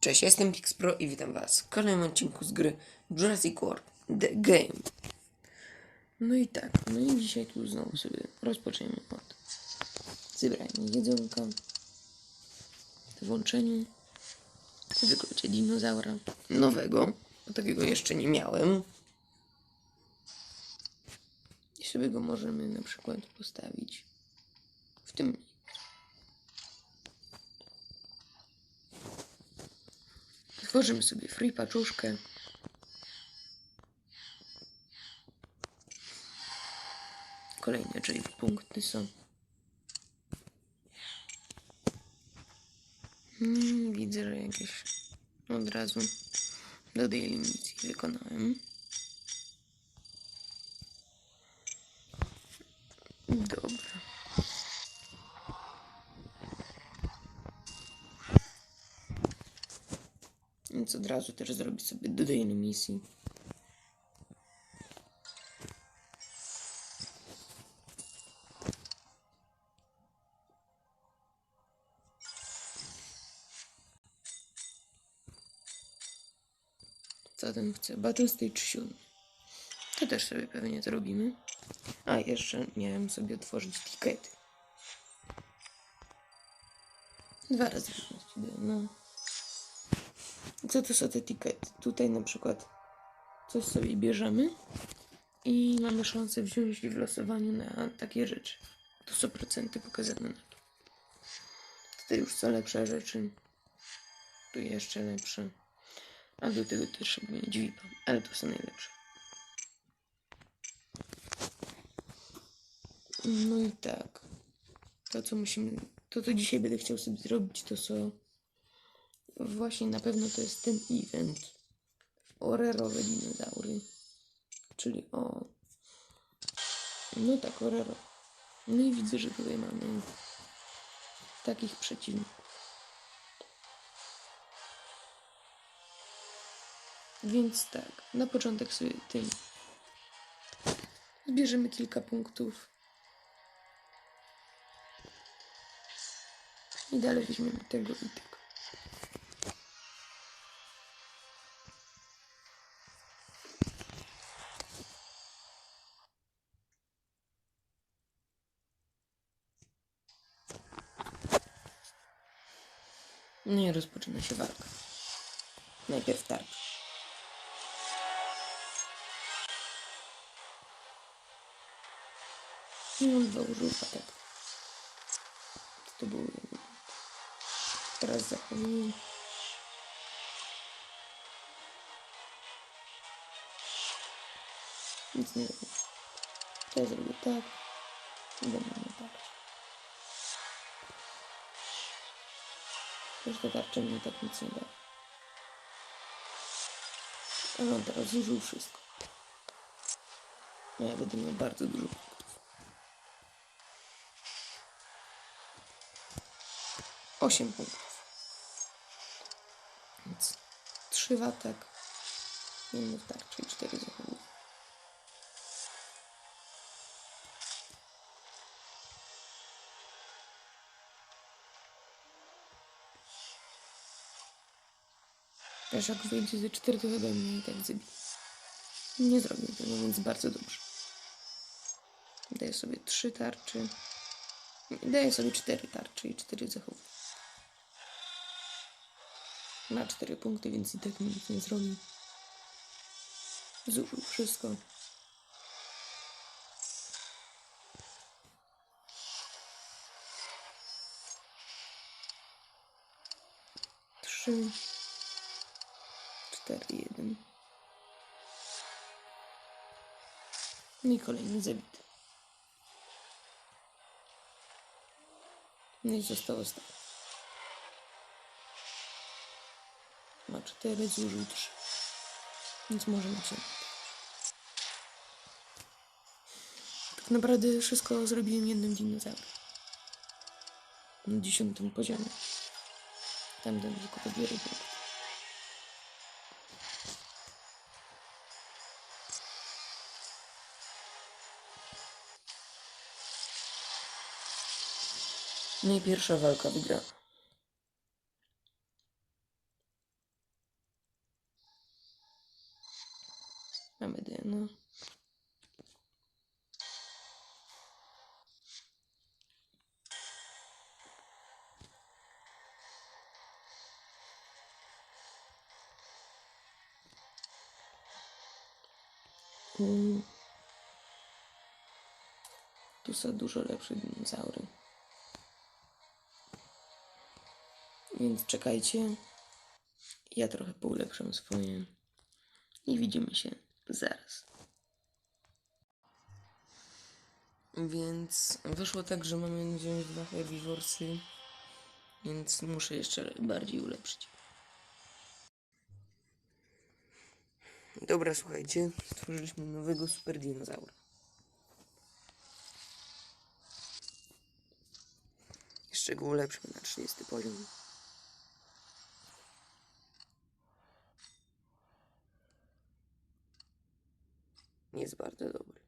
Cześć, jestem Pixpro i witam was w kolejnym odcinku z gry Jurassic World The Game. No i tak, no i dzisiaj tu znowu sobie rozpoczniemy od zebrania jedzonka, włączeniu, wyklucie dinozaura nowego, bo takiego jeszcze nie miałem. I sobie go możemy na przykład postawić w tym Tworzymy sobie free paczuszkę. Kolejne, czyli punkty są. Mm, widzę, że jakieś od razu do daily misji wykonałem. Dobra. Więc od razu też zrobię sobie do daily misji. Co ten chce? Battle Stage 7. To też sobie pewnie zrobimy. A, jeszcze miałem sobie otworzyć tikety. Dwa razy no. Co to są te tikety? Tutaj na przykład coś sobie bierzemy i mamy szansę wziąć w losowaniu na takie rzeczy. Tu są procenty pokazane na to. Tutaj już są lepsze rzeczy. Tu jeszcze lepsze. A do tego też mieć VIP, ale to są najlepsze. No i tak. To co musimy. To co dzisiaj będę chciał sobie zrobić, to są. Właśnie na pewno to jest ten event. Orerowe dinozaury. Czyli o. No tak, orero. No i widzę, że tutaj mamy takich przeciwników. Więc tak, na początek sobie tym zbierzemy kilka punktów. I dalej weźmiemy tego i tego. No i rozpoczyna się walka. Najpierw tarcza. I on dwa użył patek. Co to było? Teraz zapomnij. Nic nie robię. To zrobię tak. I będę miał tak. Też ta tarcza mi tak nic nie da. Ale on teraz zużył wszystko. A ja będę miał bardzo dużo. 8 punktów. Więc 3 watek, w tarczy i 4 zachowuję. Też jak wyjdzie ze 4 to chyba mnie i tak zabije. Nie zrobię tego, więc bardzo dobrze. Daję sobie 3 tarczy. Daję sobie 4 tarczy i 4 zachowuję. Ma 4 punkty, więc i tak nic nie zrobi. Zużył wszystko. Trzy, cztery, jeden. No I kolejny zabity. No i zostało ostatnie. Ma cztery, zużył trzy. Więc możemy się. Tak naprawdę wszystko zrobiłem jednym dinozaurem. Na dziesiątym poziomie. Tam ten tylko pobiorę punkt. No i pierwsza walka wygrana. Mamy DNA. Mm. Tu są dużo lepsze dinozaury. Więc czekajcie. Ja trochę poulepszam swoje. I widzimy się zaraz. Więc wyszło tak, że mamy wziąć dwa herbivorsy. Więc muszę jeszcze bardziej ulepszyć. Dobra, słuchajcie. Stworzyliśmy nowego super dinozaura. Jeszcze go ulepszymy na 30 poziom. Jest bardzo dobry.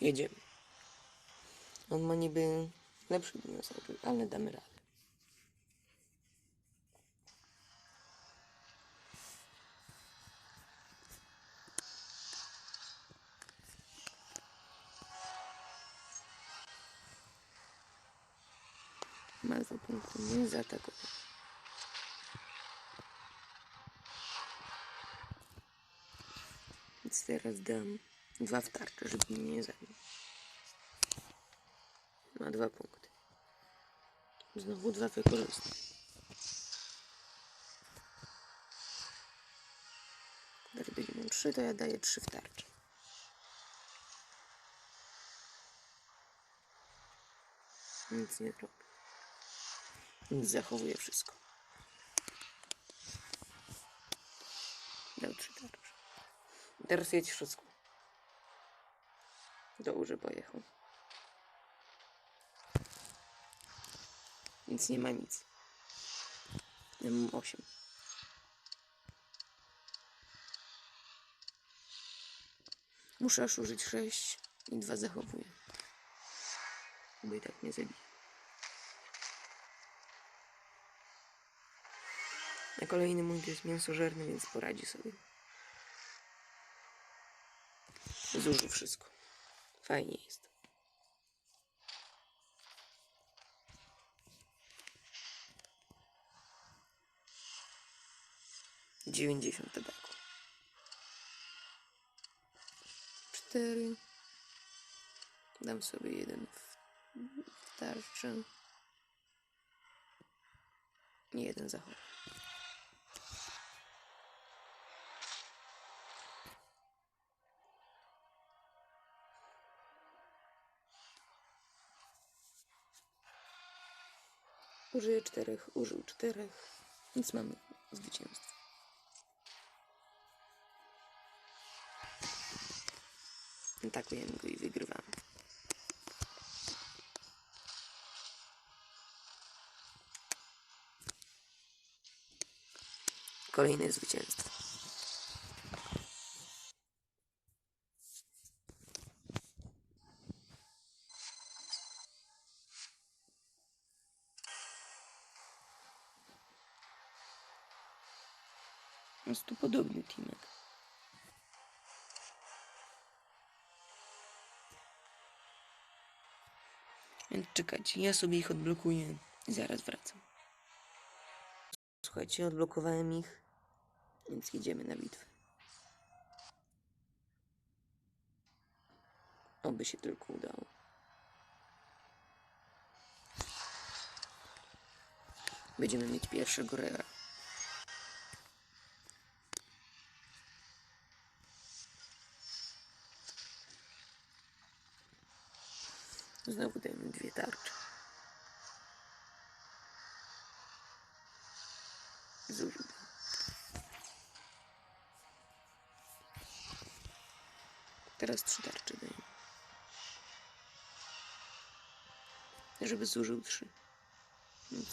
Jedziemy. On ma niby lepszy dinozaur, ale damy radę. Ma za punktu nie zaatakował. Teraz dam dwa w tarczę, żeby mnie nie zabił. Ma dwa punkty. Znowu dwa wykorzystam. Będzie miał trzy, to ja daję trzy w tarczę. Nic nie robię. Zachowuję wszystko. Dał trzy tarcze. Teraz jedź wszystko. Dobrze pojechał. Więc nie ma nic. Ja mam 8. Muszę aż użyć 6 i 2 zachowuję. Bo i tak mnie zabije. Na kolejny mój jest mięsożerny, więc poradzi sobie. Zużył wszystko. Fajnie jest. Dziewięćdziesiąt ataku. Cztery. Dam sobie jeden w, w tarczę. I jeden zachowam. Użyję czterech, użył czterech, więc mamy zwycięstwo. Atakujemy go i wygrywamy. Kolejne zwycięstwo. Ja sobie ich odblokuję zaraz wracam. Słuchajcie, odblokowałem ich, więc jedziemy na bitwę. Oby się tylko udało. Będziemy mieć pierwszego rera. Znowu dajemy dwie tarcze. Zużył. Teraz trzy tarcze. Żeby zużył trzy. Robi.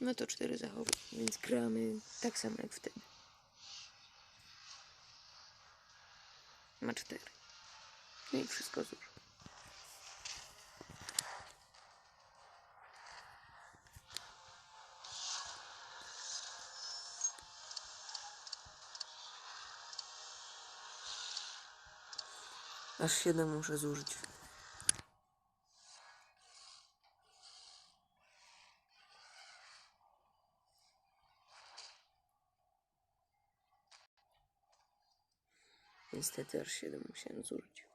No to cztery zachowuj, więc gramy tak samo jak wtedy. Ma cztery. No i wszystko zużył. Aż 7 muszę zużyć. Niestety aż 7 musiałem zużyć.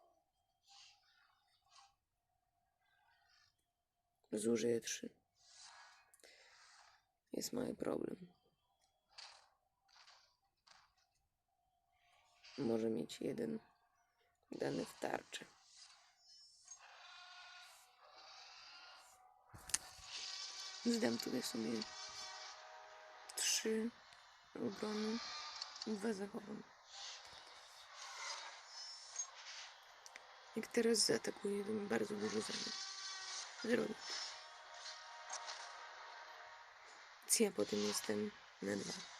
Zużyję 3. Jest mały problem. Może mieć jeden dany w tarczy. Zdam tutaj sobie trzy obrony i dwa zachowam. Jak teraz zaatakuję, to mi bardzo dużo zajmie. Zrobię. to. Więc ja potem jestem na dwa.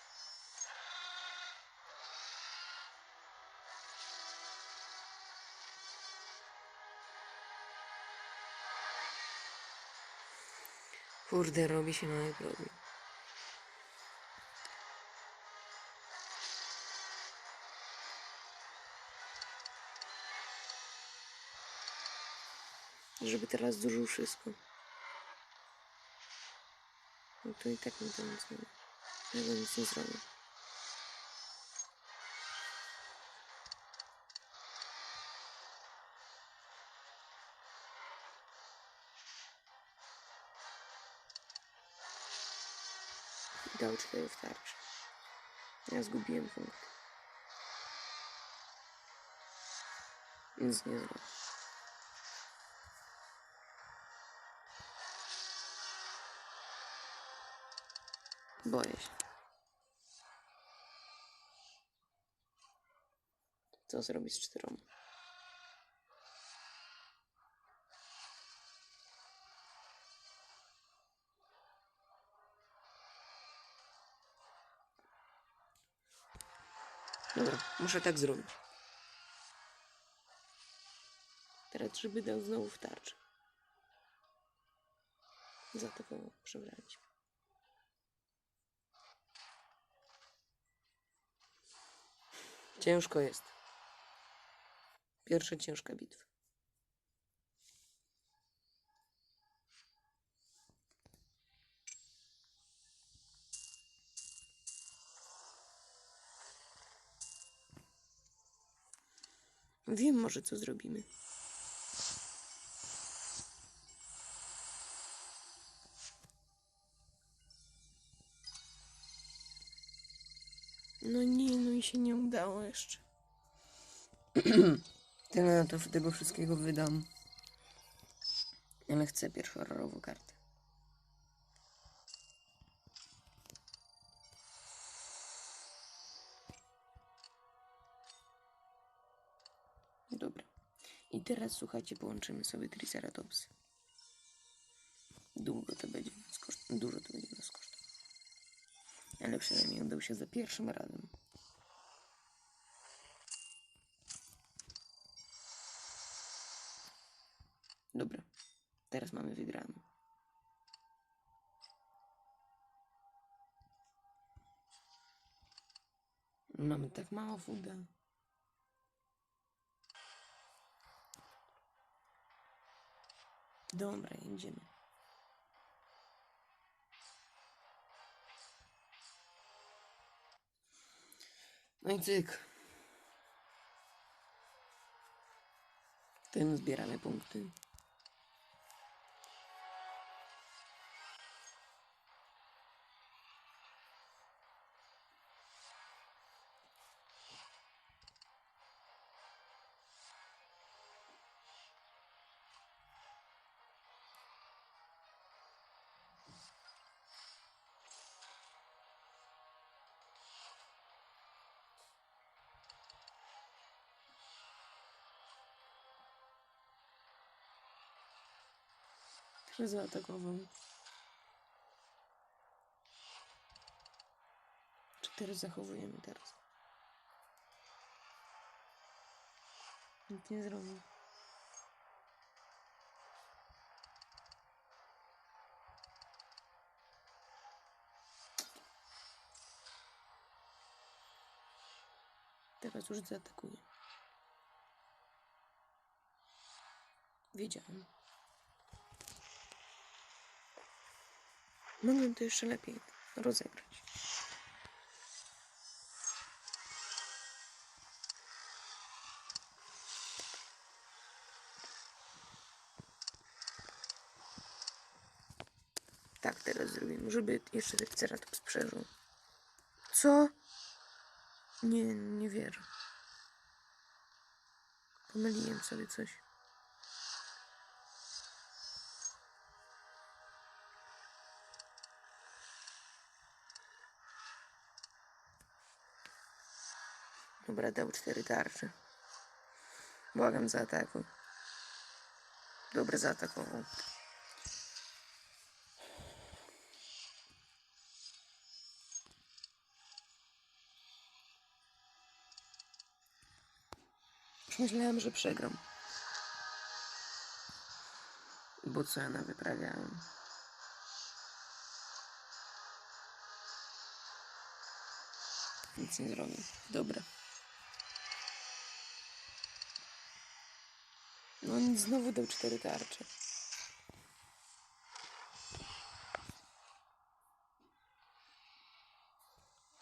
Kurde, robi się problem. Żeby teraz zużył wszystko. No to i tak mi to nic nie da. Ja go nic nie zrobię. Dał cztery w tarczy. Ja zgubiłem punkt. Nic nie zrobię. Boję się. Co zrobić z? Muszę tak zrobić. Teraz, żeby dał znowu w tarczę. Zaatakował, przebraliśmy. Ciężko jest. Pierwsza ciężka bitwa. Wiem może co zrobimy. No nie, no i się nie udało jeszcze. Tyle to tego wszystkiego wydam. Ale chcę pierwszororową kartę. Teraz słuchajcie, połączymy sobie Triceratopsy. Długo to będzie nas koszt... Dużo to będzie nas kosztować. Ale przynajmniej udał się za pierwszym razem. Dobra. Teraz mamy wygraną. Mamy tak mało fuda. Dobra, jedziemy. No i cyk. Tym zbieramy punkty. Który zaatakował? Cztery zachowujemy teraz. Nic nie zrobił. Teraz już zaatakuje. Wiedziałem. Mogłem to jeszcze lepiej rozegrać. Tak teraz zrobimy, żeby jeszcze ten Ceratops przeżył. Co? Nie, nie wierzę. Pomyliłem sobie coś. Dobra, dał cztery tarcze. Błagam, zaatakuj. Dobra, zaatakował. Myślałem, że przegram. Bo co ja wyprawiałem? Nic nie zrobię. Dobra. No on znowu dał cztery tarcze.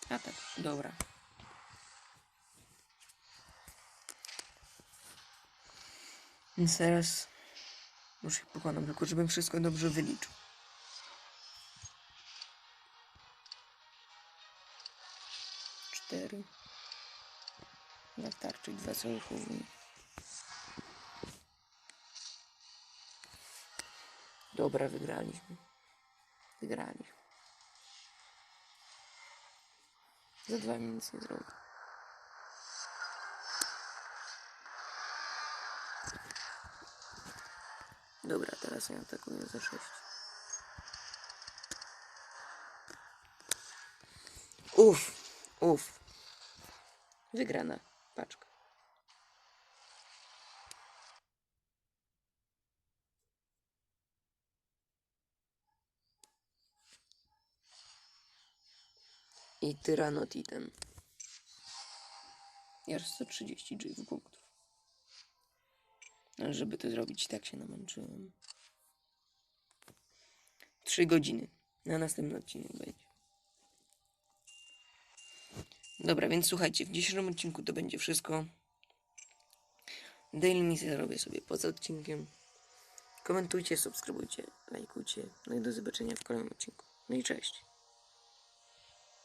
A tak, dobra. Więc teraz już ich pokonam, tylko żebym wszystko dobrze wyliczył. Cztery. Na tarczy dwa sojuszówki. Dobra, wygraliśmy. Wygraliśmy. Za dwa mi nic nie zrobię. Dobra, teraz ja atakuję za 6. Uff, uff. Wygrana paczka. I Tyranotitem. Aż 130 G punktów. Ale żeby to zrobić, tak się namęczyłem. Trzy godziny. Na następny odcinek będzie. Dobra, więc słuchajcie, w dzisiejszym odcinku to będzie wszystko. Daily misję zrobię sobie poza odcinkiem. Komentujcie, subskrybujcie, lajkujcie. No i do zobaczenia w kolejnym odcinku. No i cześć.